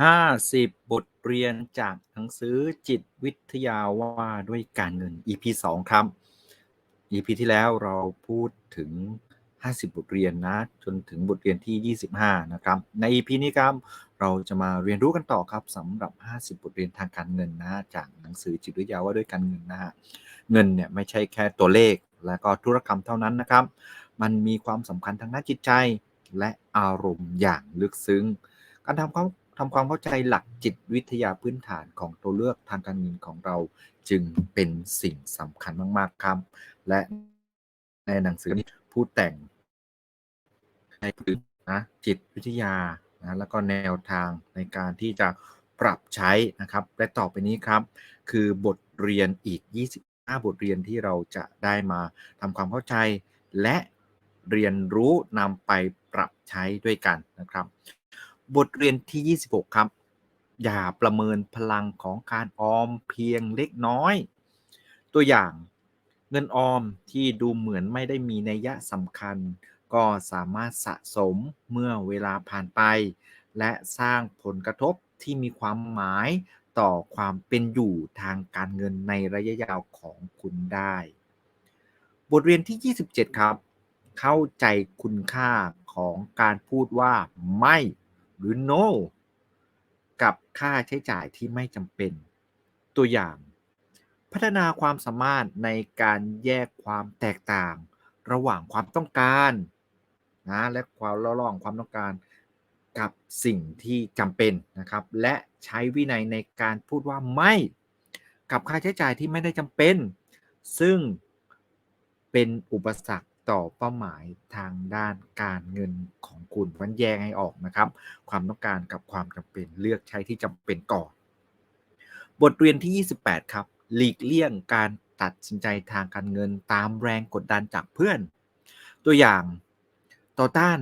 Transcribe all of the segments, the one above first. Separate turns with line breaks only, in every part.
50 บทเรียนจากหนังสือจิตวิทยาว่าด้วยการเงิน EP 2 ครับ EP ที่แล้วเราพูดถึง 50 บทเรียนนะ จนถึงบทเรียนที่ 25 นะครับ ใน EP นี้ครับเราจะมาเรียนรู้กันต่อครับสำหรับ 50 บทเรียนทางการเงินนะ จากหนังสือจิตวิทยาว่าด้วยการเงินนะฮะ เงินเนี่ยไม่ใช่แค่ตัวเลขและก็ธุรกรรมเท่านั้นนะครับ มันมีความสำคัญทางด้านจิตใจและอารมณ์อย่างลึกซึ้ง การทำความ ทำความเข้าใจหลักจิตวิทยาพื้นฐานของตัวเลือกทางการเงินของเราจึงเป็นสิ่งสำคัญมาก ๆ ครับ และในหนังสือนี้พูดแต่งในพื้นนะจิตวิทยานะแล้วก็แนวทางในการที่จะปรับใช้นะครับ และต่อไปนี้ครับ คือบทเรียนอีก 25 บทเรียนที่เราจะได้มาทำความเข้าใจ และเรียนรู้นำไปปรับใช้ด้วยกันนะครับ บทเรียนที่ 26 ครับ อย่าประเมินพลังของการออมเพียงเล็กน้อย ตัวอย่างเงินออมที่ดูเหมือนไม่ได้มีนัยยะสำคัญ ก็สามารถสะสมเมื่อเวลาผ่านไป และสร้างผลกระทบที่มีความหมายต่อความเป็นอยู่ทางการเงินในระยะยาวของคุณได้ บทเรียนที่ 27 ครับ เข้าใจคุณค่าของการพูดว่าไม่ หรือ no กับค่าใช้จ่ายที่ไม่จำเป็น ตัวอย่าง พัฒนาความสามารถในการแยกความแตกต่าง ระหว่างความต้องการนะและความระหว่างความต้องการกับสิ่งที่จำเป็นนะครับ และใช้วินัยในการพูดว่าไม่ กับค่าใช้จ่ายที่ไม่ได้จำเป็น ซึ่งเป็นอุปสรรค ต่อเป้าหมายทางด้านการเงินของคุณวันแยกให้ออกนะครับ ความต้องการกับความจำเป็นเลือกใช้ที่จำเป็นก่อน บทเรียนที่ 28 ครับ หลีกเลี่ยงการตัดสินใจทางการเงินตามแรงกดดันจากเพื่อน ตัวอย่างต่อต้าน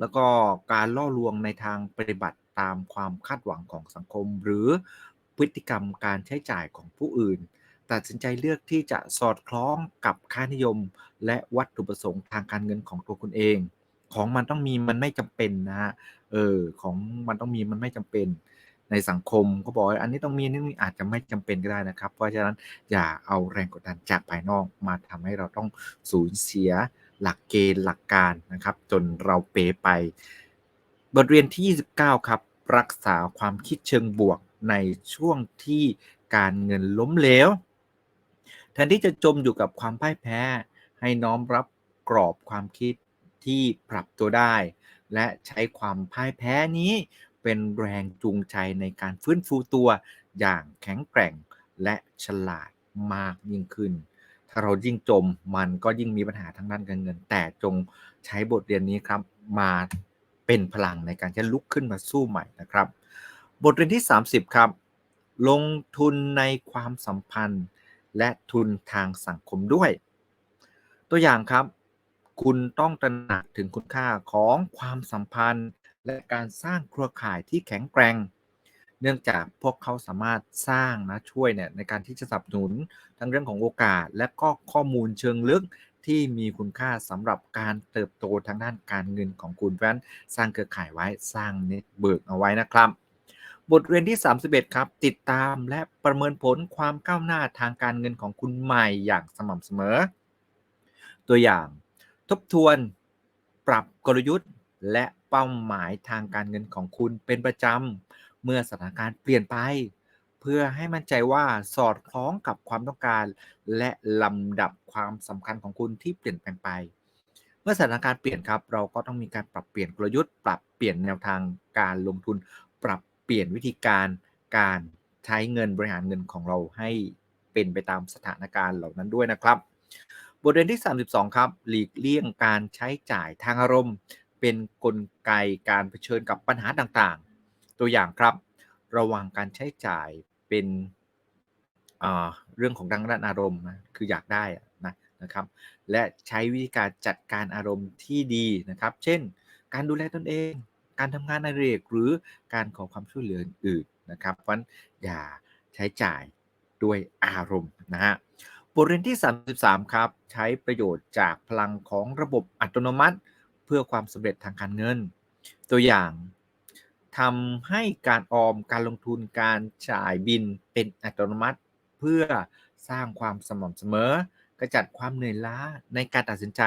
แล้วก็การล่อลวงในทางปฏิบัติตามความคาดหวังของสังคม หรือพฤติกรรมการใช้จ่ายของผู้อื่น ตัดสินใจเลือกที่จะสอดคล้องกับค่านิยม และวัตถุประสงค์ทางการเงินของตัวคุณเอง ของมันต้องมีมันไม่จำเป็นนะฮะเออของมันต้องมีมันไม่จำเป็น ในสังคมก็บอกอันนี้ต้องมีนี่อาจจะไม่จำเป็นก็ได้นะครับ เพราะฉะนั้นอย่าเอาแรงกดดันจากภายนอกมาทำให้เราต้องสูญเสียหลักเกณฑ์หลักการนะครับ จนเราเป๋ไป บทเรียนที่ 29 ครับ รักษาความคิดเชิงบวกในช่วงที่การเงินล้มเหลว แทนที่จะจมอยู่กับความพ่ายแพ้ ให้น้อมรับกรอบความคิดที่ปรับตัวได้ และใช้ความพ่ายแพ้นี้เป็นแรงจูงใจในการฟื้นฟูตัวอย่างแข็งแกร่งและฉลาดมากยิ่งขึ้น ถ้าเรายิ่งจมมันก็ยิ่งมีปัญหาทางด้านการเงิน แต่จงใช้บทเรียนนี้ครับมาเป็นพลังในการจะลุกขึ้นมาสู้ใหม่นะครับ บทเรียนที่ 30 ครับ ลงทุนในความสัมพันธ์ และทุนทางสังคมด้วย ตัวอย่างครับ คุณต้องตระหนักถึงคุณค่าของความสัมพันธ์ และการสร้างเครือข่ายที่แข็งแกร่ง เนื่องจากพวกเขาสามารถสร้างนะช่วยเนี่ยในการที่จะสนับสนุนทั้งเรื่องของโอกาส และก็ข้อมูลเชิงลึกที่มีคุณค่าสำหรับการเติบโตทางด้านการเงินของคุณเพราะฉะนั้นสร้างเครือข่ายไว้สร้างเน็ตเบิร์กเอาไว้นะครับ บทเรียนที่ 31 ครับ ติดตามและประเมินผลความก้าวหน้าทางการเงินของคุณใหม่อย่างสม่ำเสมอ ตัวอย่างทบทวนปรับกลยุทธ์ และเป้าหมายทางการเงินของคุณเป็นประจำ เมื่อสถานการณ์เปลี่ยนไป เพื่อให้มั่นใจว่าสอดคล้องกับความต้องการ และลำดับความสำคัญของคุณที่เปลี่ยนแปลงไป เมื่อสถานการณ์เปลี่ยนครับ เราก็ต้องมีการปรับเปลี่ยนกลยุทธ์ ปรับเปลี่ยนแนวทางการลงทุน ปรับ เปลี่ยนวิธีการการใช้เงินบริหารเงินของเราให้เป็นไปตามสถานการณ์เหล่านั้นด้วยนะครับ บทเรียนที่ 32 ครับ หลีกเลี่ยงการใช้จ่ายทางอารมณ์ เป็นนกลไกการเผชิญกับปัญหาต่างๆ ตัวอย่างครับ ระวังการใช้จ่ายเป็นเรื่องของดังด้านอารมณ์นะคืออยากได้นะนะครับและใช้วิธีการจัดการอารมณ์ที่ดีนะครับ เช่น การดูแลตนเอง การทำงานในเรกหรือการขอความช่วยเหลืออื่นนะครับเพราะอย่าใช้จ่ายด้วยอารมณ์นะฮะบทเรียนที่ 33 ครับ ใช้ประโยชน์จากพลังของระบบอัตโนมัติ เพื่อความสำเร็จทางการเงิน ตัวอย่างทำให้การออมการลงทุนการจ่ายบินเป็นอัตโนมัติ เพื่อสร้างความสม่ำเสมอ กระจัดความเหนื่อยล้าในการตัดสินใจ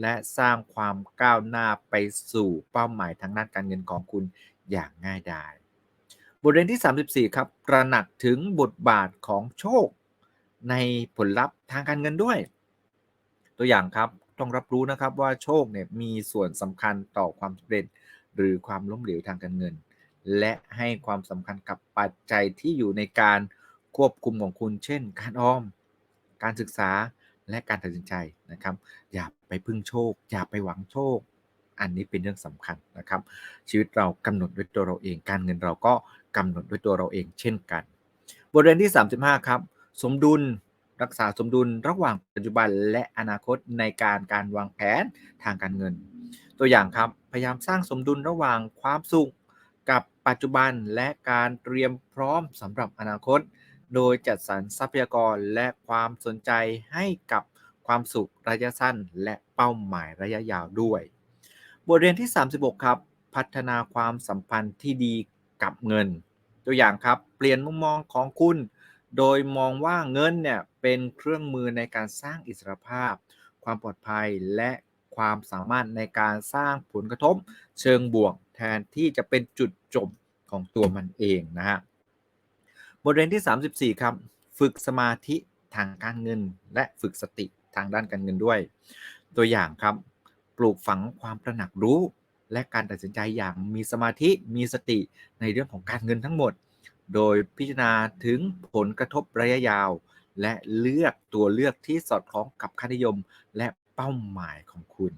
และสร้างความก้าวหน้าไปสู่เป้าหมายทางด้านการเงินของคุณอย่างง่ายดายบทเรียนที่ 34 ครับตระหนักถึงบทบาทของโชค ในผลลัพธ์ทางการเงินด้วย ตัวอย่างครับต้องรับรู้นะครับว่าโชคเนี่ยมีส่วนสำคัญต่อความสำเร็จหรือความล้มเหลวทางการเงิน และให้ความสำคัญกับปัจจัยที่อยู่ในการควบคุมของคุณ เช่น การออม การศึกษา และการตัดสินใจนะครับ อย่าไปพึ่งโชค อย่าไปหวังโชค อันนี้เป็นเรื่องสำคัญนะครับ ชีวิตเรากำหนดด้วยตัวเราเอง การเงินเราก็กำหนดด้วยตัวเราเองเช่นกัน บทเรียนที่ 35 ครับ สมดุลรักษาสมดุลระหว่างปัจจุบันและอนาคตในการการวางแผนทางการเงิน ตัวอย่างครับพยายามสร้างสมดุลระหว่างความสุขกับปัจจุบันและการเตรียมพร้อมสำหรับอนาคต โดยจัดสรรทรัพยากรและความสนใจให้กับความสุขระยะสั้น และเป้าหมายระยะยาวด้วย บทเรียนที่ 36 ครับ พัฒนาความสัมพันธ์ที่ดีกับเงิน ตัวอย่างครับเปลี่ยนมุมมองของคุณ โดยมองว่าเงินเนี่ยเป็นเครื่องมือในการสร้างอิสรภาพ ความปลอดภัยและความสามารถในการสร้างผลกระทบ เชิงบวกแทนที่จะเป็นจุดจบของตัวมันเองนะฮะ บทเรียนที่ 34 ครับ ฝึกสมาธิทางการเงิน และฝึกสติทางด้านการเงินด้วย ตัวอย่างครับ ปลูกฝังความตระหนักรู้ และการตัดสินใจอย่างมีสมาธิมีสติในเรื่องของการเงินทั้งหมด โดยพิจารณาถึงผลกระทบระยะยาว และเลือกตัวเลือกที่สอดคล้องกับค่านิยมและเป้าหมายของคุณ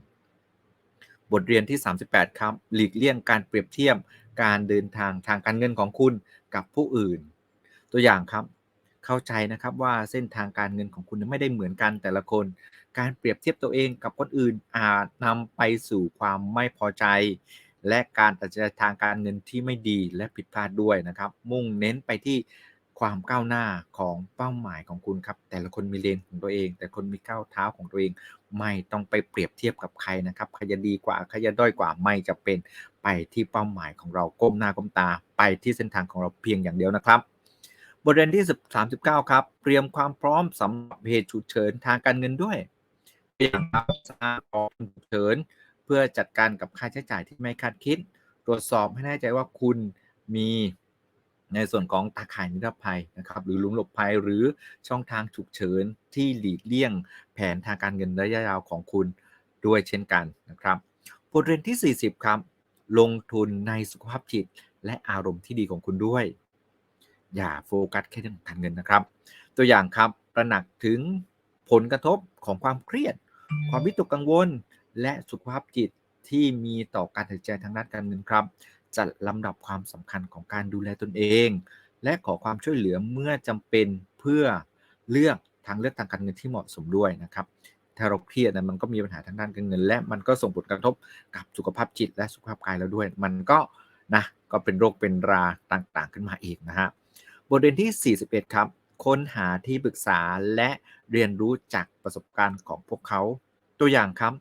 บทเรียนที่ 38 ครับ หลีกเลี่ยงการเปรียบเทียบการเดินทางทางการเงินของคุณกับผู้อื่น ตัวอย่างครับเข้าใจนะครับว่าเส้นทางการเงินของคุณไม่ได้เหมือนกันแต่ละคน การเปรียบเทียบตัวเองกับคนอื่นอาจนำไปสู่ความไม่พอใจ และการตัดสินใจทางการเงินที่ไม่ดีและผิดพลาดด้วยนะครับ มุ่งเน้นไปที่ความก้าวหน้าของเป้าหมายของคุณครับ แต่ละคนมีเลนของตัวเอง แต่คนมีก้าวเท้าของตัวเอง ไม่ต้องไปเปรียบเทียบกับใครนะครับใครจะดีกว่าใครจะด้อยกว่าไม่จะเป็นไปที่เป้าหมายของเราก้มหน้าก้มตา ไปที่เส้นทางของเราเพียงอย่างเดียวนะครับ บทเรียนที่39 ครับ เตรียมความพร้อมสำหรับเหตุฉุกเฉินทางการเงินด้วยอย่างครับสร้างกองฉุกเฉินเพื่อจัดการกับค่าใช้จ่ายที่ไม่คาดคิด ตรวจสอบให้แน่ใจว่าคุณมีในส่วนของตาข่ายนิรภัยนะครับหรือหลุมหลบภัยหรือช่องทางฉุกเฉินที่หลีกเลี่ยงแผนทางการเงินระยะยาวของคุณด้วยเช่นกันนะครับบทเรียนที่ 40 ครับ ลงทุนในสุขภาพจิตและอารมณ์ที่ดีของคุณด้วย อย่าโฟกัสแค่เรื่องการเงินนะครับ ตัวอย่างครับระหนักถึงผลกระทบของความเครียด ความวิตกกังวล และสุขภาพจิตที่มีต่อการตัดสินใจทางด้านการเงินครับ จัดลำดับความสำคัญของการดูแลตนเอง และขอความช่วยเหลือเมื่อจำเป็นเพื่อเลือกทางเลือกทางการเงินที่เหมาะสมด้วยนะครับถ้าเราเครียดนะมันก็มีปัญหาทางด้านการเงิน และมันก็ส่งผลกระทบกับสุขภาพจิตและสุขภาพกายแล้วด้วย มันก็นะก็เป็นโรคเป็นราต่างๆ ขึ้นมาอีกนะฮะ บทเรียนที่ 41 ครับ ค้นหาที่ปรึกษาและเรียนรู้จากประสบการณ์ของพวกเขา ตัวอย่างครับ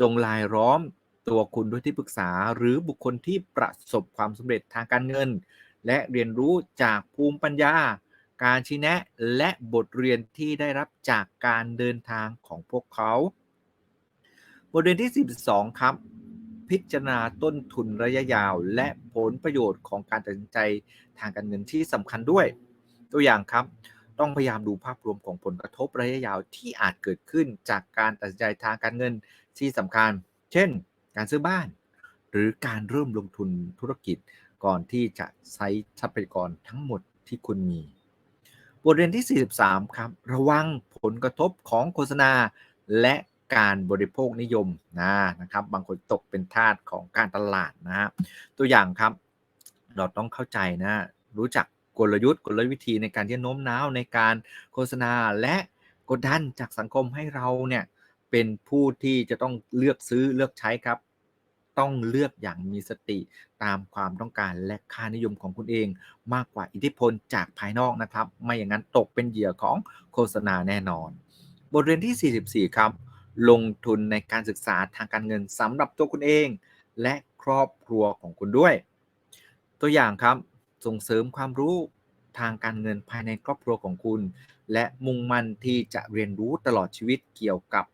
จงลายล้อมตัวคุณด้วยที่ปรึกษา หรือบุคคลที่ประสบความสำเร็จทางการเงิน และเรียนรู้จากภูมิปัญญา การชี้แนะและบทเรียนที่ได้รับจากการเดินทางของพวกเขา บทเรียนที่ 42 ครับ พิจารณาต้นทุนระยะยาว และผลประโยชน์ของการตัดสินใจทางการเงินที่สำคัญด้วย ตัวอย่างครับต้องพยายามดูภาพรวมของผลกระทบระยะยาวที่อาจเกิดขึ้นจากการตัดสินใจทางการเงินที่สำคัญ เช่น การซื้อบ้าน หรือการเริ่มลงทุนธุรกิจก่อนที่จะใช้ทรัพยากรทั้งหมดที่คุณมี บทเรียนที่ 43 ครับ ระวังผลกระทบของโฆษณาและ การบริโภคนิยมนะนะครับ บางคนตกเป็นทาสของการตลาดนะฮะตัวอย่างครับเราต้องเข้าใจนะรู้จักกลยุทธ์กลวิธีในการที่โน้มน้าวในการโฆษณาและกดดันจากสังคมให้เราเนี่ยเป็นผู้ที่จะต้องเลือกซื้อเลือกใช้ครับ ต้องเลือกอย่างมีสติตามความต้องการและค่านิยมของคุณเอง มากกว่าอิทธิพลจากภายนอกนะครับ ไม่อย่างนั้นตกเป็นเหยื่อของโฆษณาแน่นอน บทเรียนที่ 44 ครับ ลงทุนในการศึกษาทางการเงินสำหรับตัวคุณเอง และครอบครัวของคุณด้วย ตัวอย่างครับส่งเสริมความรู้ทางการเงินภายในครอบครัวของคุณ และมุ่งมั่นที่จะเรียนรู้ตลอดชีวิตเกี่ยวกับ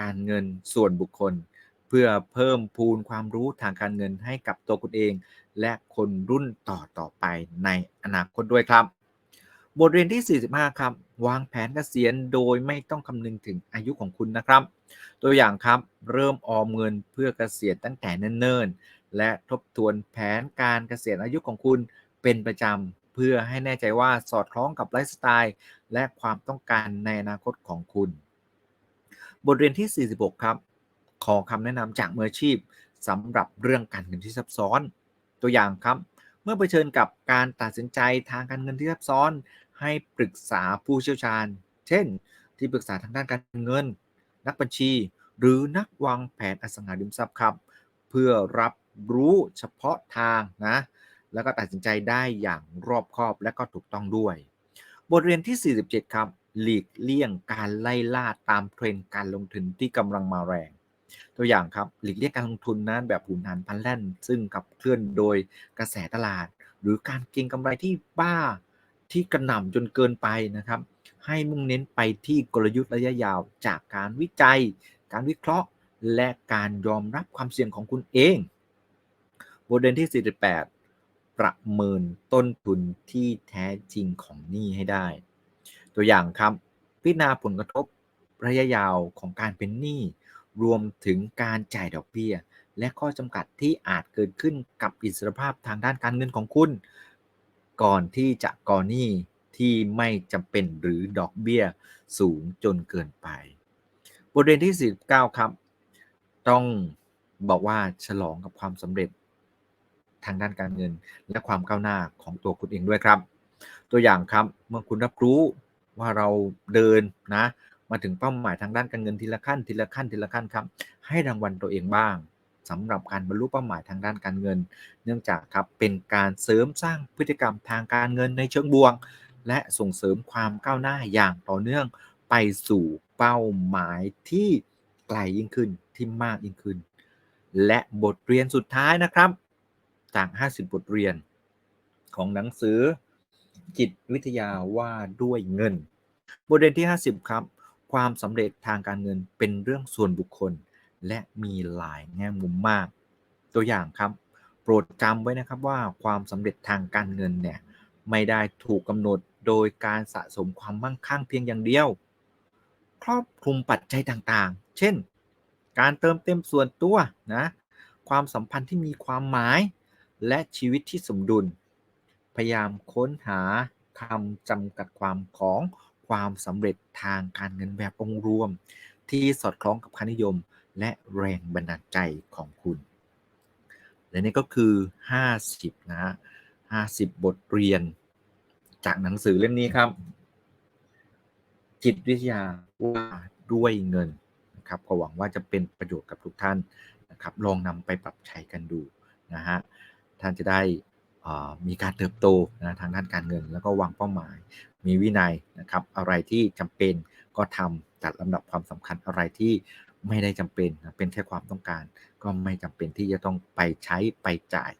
การเงินส่วนบุคคล เพื่อเพิ่มพูนความรู้ทางการเงินให้กับตัวคุณเอง และคนรุ่นต่อต่อไปในอนาคตด้วยครับ บทเรียนที่ 45 ครับ วางแผนเกษียณโดยไม่ต้องคำนึงถึงอายุของคุณนะครับ ตัวอย่างครับเริ่มออมเงินเพื่อเกษียณตั้งแต่เนิ่นๆ และทบทวนแผนการเกษียณอายุของคุณเป็นประจำเพื่อให้แน่ใจว่าสอดคล้องกับไลฟ์สไตล์ และความต้องการในอนาคตของคุณ บทเรียนที่ 46 ครับ ขอคำแนะนำจากมืออาชีพสำหรับเรื่องการเงินที่ซับซ้อน ตัวอย่างครับ เมื่อเผชิญกับการตัดสินใจทางการเงินที่ซับซ้อน ให้ปรึกษาผู้เชี่ยวชาญ เช่น ที่ปรึกษาทางด้านการเงิน นักบัญชี หรือนักวางแผนอสังหาริมทรัพย์ครับ เพื่อรับรู้เฉพาะทางนะ แล้วก็ตัดสินใจได้อย่างรอบคอบและก็ถูกต้องด้วย บทเรียนที่ 47 ครับ หลีกเลี่ยงการไล่ล่าตามเทรนด์การลงทุนที่กำลังมาแรง ตัวอย่างครับ หลีกเลี่ยงการลงทุนนั้นแบบหุนหันพันแล่น ซึ่งขับเคลื่อนโดยกระแสตลาด หรือการเก็งกำไรที่บ้า ที่กระหน่ำจนเกินไปนะครับ ให้มุ่งเน้นไปที่กลยุทธ์ระยะยาวจากการวิจัย การวิเคราะห์ และการยอมรับความเสี่ยงของคุณเองบทเรียนที่ 48 ประเมินต้นทุนที่แท้จริงของหนี้ให้ได้ ตัวอย่างครับ พิจารณาผลกระทบระยะยาวของการเป็นหนี้ รวมถึงการจ่ายดอกเบี้ย และข้อจำกัดที่อาจเกิดขึ้นกับอิสรภาพทางด้านการเงินของคุณ ก่อนที่จะก่อหนี้ที่ไม่จำเป็นหรือดอกเบี้ยสูงจนเกินไป บทเรียนที่ 49 ครับ ต้องบอกว่าฉลองกับความสำเร็จทางด้านการเงินและความก้าวหน้าของตัวคุณเองด้วยครับ ตัวอย่างครับเมื่อคุณรับรู้ว่าเราเดินนะ มาถึงเป้าหมายทางด้านการเงินทีละขั้นทีละขั้นทีละขั้นครับ ให้รางวัลตัวเองบ้าง สำหรับการบรรลุเป้าหมายทางด้านการเงิน เนื่องจากครับเป็นการเสริมสร้างพฤติกรรมทางการเงินในเชิงบวกและส่งเสริมความก้าวหน้าอย่างต่อเนื่องไปสู่เป้าหมายที่ไกลยิ่งขึ้นที่มากยิ่งขึ้น และบทเรียนสุดท้ายนะครับ จาก 50 บทเรียน ของหนังสือ จิตวิทยาว่าด้วยเงิน บทเรียนที่ 50 ครับ ความสำเร็จทางการเงินเป็นเรื่องส่วนบุคคล และมีหลายแง่มุมมาก ตัวอย่างครับ โปรดจำไว้นะครับว่าความสำเร็จทางการเงินเนี่ยไม่ได้ถูกกำหนดโดยการสะสมความมั่งคั่งเพียงอย่างเดียว ครอบคลุมปัจจัยต่างๆ เช่น การเติมเต็มส่วนตัวนะ ความสัมพันธ์ที่มีความหมาย และชีวิตที่สมดุล พยายามค้นหาคำจำกัดความของความสำเร็จทางการเงินแบบองค์รวม ที่สอดคล้องกับค่านิยม และแรงบันดาลใจของคุณ และนี่ก็คือ 50 นะ 50 บทเรียน จากหนังสือเล่มนี้ครับ จิตวิทยาว่าด้วยเงินนะครับก็หวังว่าจะเป็นประโยชน์กับทุกท่านนะครับ ลองนำไปปรับใช้กันดูนะฮะ ท่านจะได้มีการเติบโตนะทางด้านการเงิน แล้วก็วางเป้าหมาย มีวินัยนะครับ อะไรที่จำเป็นก็ทำจัดลำดับความสำคัญอะไรที่ ไม่ได้จำเป็นเป็นแค่ความต้องการ ก็ไม่จำเป็นที่จะต้องไปใช้ไปจ่าย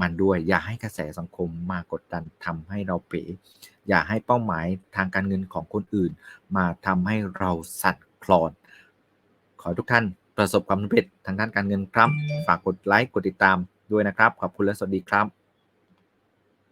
มันด้วย อย่าให้กระแสสังคมมากดดันทำให้เราเป๋ อย่าให้เป้าหมายทางการเงินของคนอื่น มาทำให้เราสั่นคลอน ขอทุกท่านประสบความสำเร็จทางด้านการเงินครับ ฝากกดไลค์กดติดตามด้วยนะครับ ขอบคุณและสวัสดีครับ